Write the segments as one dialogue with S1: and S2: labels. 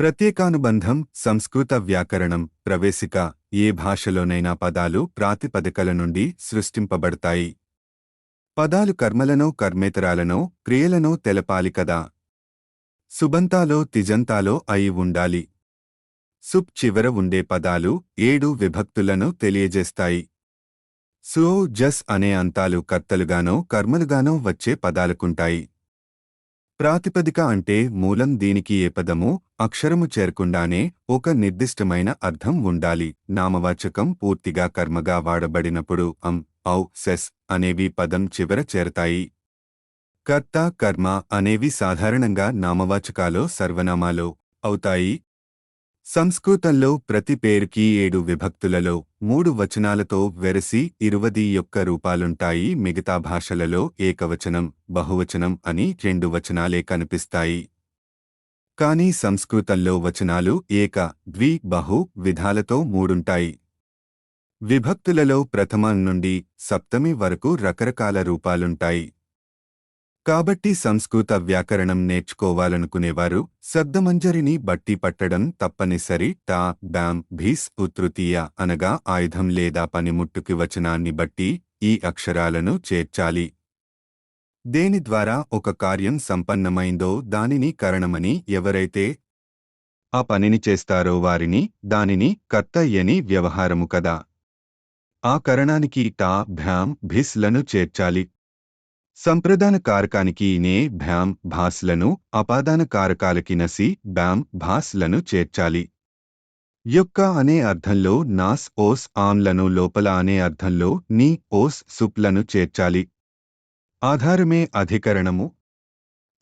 S1: ప్రత్యేకానుబంధం సంస్కృత వ్యాకరణం ప్రవేశిక ఏ భాషలోనైనా పదాలు ప్రాతిపదికల నుండి సృష్టింపబడతాయి. పదాలు కర్మలనో కర్మేతరాలనో క్రియలనో తెలపాలి కదా. సుబంతాలో తిజంతాలో అయి ఉండాలి. సుప్ చివర ఉండే పదాలు ఏడు విభక్తులను తెలియజేస్తాయి. సుఓ జస్ అనే అంతాలు కర్తలుగానో కర్మలుగానో వచ్చే పదాలకుంటాయి. ప్రాతిపదిక అంటే మూలం దీనికి ఏ పదము అక్షరము చేరకుండానే ఒక నిర్దిష్టమైన అర్థం ఉండాలి. నామవాచకం పూర్తిగా కర్మగా వాడబడినప్పుడు అం ఔ సెస్ అనేవి పదం చివర చేరతాయి. కర్త కర్మ అనేవి సాధారణంగా నామవాచకాలో సర్వనామాలో అవుతాయి. సంస్కృతంలో ప్రతి పేరుకి ఏడు విభక్తులలో మూడు వచనాలతో వెరసి ఇరువది యొక్క రూపాలుంటాయి. మిగతా భాషలలో ఏకవచనం బహువచనం అని రెండు వచనాలే కనిపిస్తాయి. కానీ సంస్కృతంలో వచనాలు ఏక ద్వి బహు విధాలతో మూడుంటాయి. విభక్తులలో ప్రథమం నుండి సప్తమి వరకు రకరకాల రూపాలుంటాయి. కాబట్టి సంస్కృత వ్యాకరణం నేర్చుకోవాలనుకునేవారు శబ్దమంజరిని బట్టి పట్టడం తప్పనిసరి టా బ్యాం భీస్ ఉతృతీయ అనగా ఆయుధం లేదా పనిముట్టుకి వచనాన్ని బట్టి ఈ అక్షరాలను చేర్చాలి. దేని ద్వారా ఒక కార్యం సంపన్నమైందో దానిని కరణమని ఎవరైతే ఆ పనిని చేస్తారో వారిని దానిని కర్తయ్యని వ్యవహారము కదా. ఆ కరణానికి టా భ్యాం భిస్లను చేర్చాలి. సంప్రదాన కారకానికి నే భ్యాం భాస్లను అపాదాన కారకాలకి నసి బ్యాం భాస్లను చేర్చాలి. యొక్క అనే అర్థంలో నాస్ ఓస్ ఆమ్లను లోపల అనే అర్థంలో నీ ఓస్ సుప్లను చేర్చాలి. ఆధారమే అధికరణము.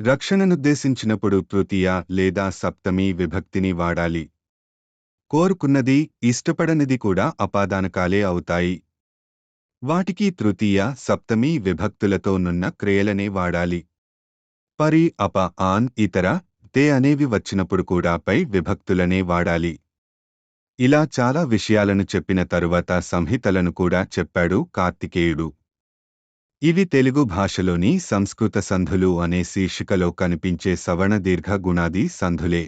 S1: రక్షణనుద్దేశించినప్పుడు తృతీయ లేదా సప్తమి విభక్తిని వాడాలి. కోరుకున్నది ఇష్టపడనిది కూడా అపాదానకాలే అవుతాయి. వాటికి తృతీయ సప్తమి విభక్తులతో నున్న క్రియలనే వాడాలి. పరి అప ఆన్ ఇతర తే అనేవి వచ్చినప్పుడు కూడా పై విభక్తులనే వాడాలి. ఇలా చాలా విషయాలను చెప్పిన తరువాత సంహితలను కూడా చెప్పాడు కార్తికేయుడు. ఇవి తెలుగు భాషలోని సంస్కృత సంధులు అనే శీర్షికలో కనిపించే సవర్ణ దీర్ఘ గుణాది సంధులే.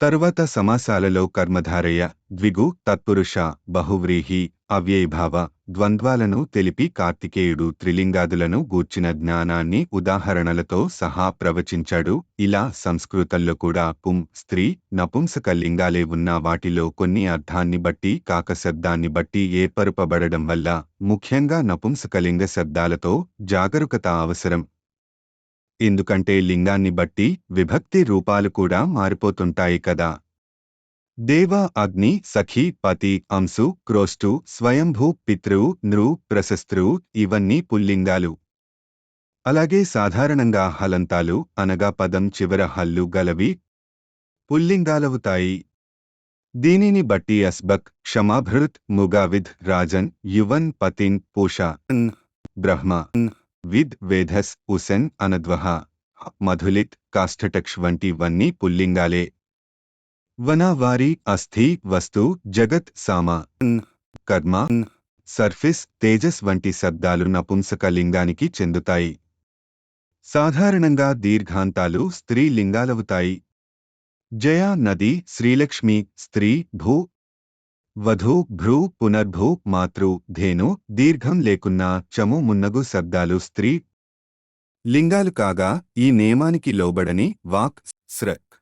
S1: తరువాత సమాసాలలో కర్మధారయ ద్విగు తత్పురుష బహువ్రీహి అవ్యయభావ ద్వంద్వాలను తెలిపి కార్తికేయుడు త్రిలింగాదులను గూర్చిన జ్ఞానాన్ని ఉదాహరణలతో సహా ప్రవచించాడు. ఇలా సంస్కృతంలో కూడా పుం స్త్రీ నపుంసక లింగాలే ఉన్న వాటిలో కొన్ని అర్థాన్ని బట్టి కాక శబ్దాన్ని బట్టి ఏర్పరుపబడడం వల్ల ముఖ్యంగా నపుంసకలింగ శబ్దాలతో జాగరూకత అవసరం. ఎందుకంటే లింగాన్ని బట్టి విభక్తి రూపాలు కూడా మారిపోతుంటాయి కదా. దేవ అగ్ని సఖి పతి అంశు క్రోష్టు స్వయంభూ పితృ నృ ప్రశస్తృ ఇవన్నీ పుల్లింగాలు. అలాగే సాధారణంగా హలంతాలు అనగా పదం చివర హల్లు గలవి పుల్లింగాలవుతాయి. దీనిని బట్టి అస్బక్ క్షమాభృత్ ముగావిద్ రాజన్ యువన్ పతిన్ పూషా బ్రహ్మ విద్ వేధస్ ఉసెన్ అనద్వహ మధులిత్ కాష్ఠటక్ష్ వంటివన్నీ పుల్లింగాలే. వన వారి అస్థి వస్తు జగత్ సామ. కర్మ. సర్ఫిస్ తేజస్ వంటి శబ్దాలు నపుంసక లింగానికి చెందుతాయి. సాధారణంగా దీర్ఘాంతాలు స్త్రీ లింగాలవుతాయి. జయ నది శ్రీలక్ష్మి స్త్రీ భూ. వధూ భ్రూ పునర్భూ మాతృ ధేను దీర్ఘం లేకున్నా చము మున్నగు శబ్దాలు స్త్రీ. లింగాలు కాగా ఈ నియమానికి లోబడని వాక్ స్రక్.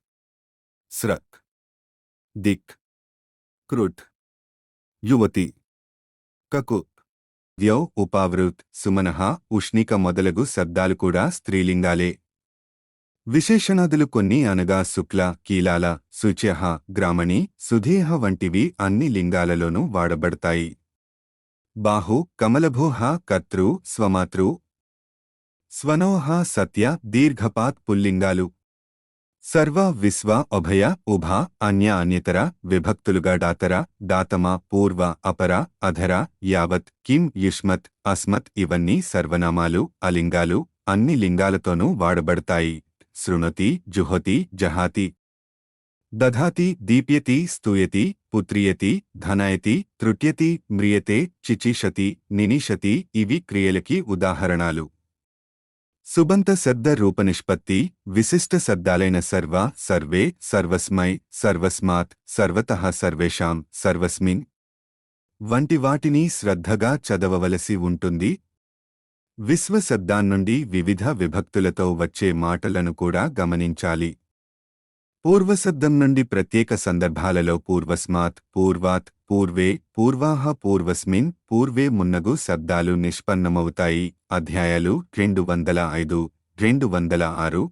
S1: స్రక్. దిక్ కృట్ యువతి కకు వ్యౌ ఉపావృత్ సుమనః ఉష్ణిక మొదలగు శబ్దాలు కూడా స్త్రీలింగాలే విశేషణాదులు కొన్ని అనగా శుక్ల కీలాల సుచ్యహ గ్రామణి సుధేహ వంటివి అన్ని లింగాలలోనూ వాడబడతాయి బాహు కమలభోహ కర్తృ స్వమాతృ స్వనోహ సత్య దీర్ఘపాత్ పుల్లింగాలు సర్వ విశ్వ అభయ ఉభ అన్య అన్యతర విభక్తులుగా డాతర దాతమ పూర్వ అపర అధర యావత్ కిం యుష్మత్ అస్మత్ ఇవన్నీ సర్వనామాలు అలింగాలు అన్ని లింగాలతోనూ వాడబడతాయి. శృణతి జుహతి జహాతి. దధాతి దీప్యతి స్తూయతి పుత్రియతి ధనయతి తృట్యతి మ్రియతే చిచిషతి నినిషతి ఇవి క్రియలకి ఉదాహరణాలు. సుబంత శబ్ద రూపనిష్పత్తి విశిష్ట శబ్దాలైన సర్వ సర్వే సర్వస్మై సర్వస్మాత్ సర్వతః సర్వేషాం సర్వస్మిన్ వంటి వాటిని శ్రద్ధగా చదవవలసి ఉంటుంది. విశ్వశబ్దాన్నుండి వివిధ విభక్తులతో వచ్చే మాటలను కూడా గమనించాలి. పూర్వశబ్దం నుండి ప్రత్యేక సందర్భాలలో పూర్వస్మాత్ పూర్వాత్ పూర్వే పూర్వాహ పూర్వస్మిన్ పూర్వే మున్నగు శబ్దాలు నిష్పన్నమవుతాయి. అధ్యాయాలు రెండు వందల ఐదు రెండు వందల ఆరు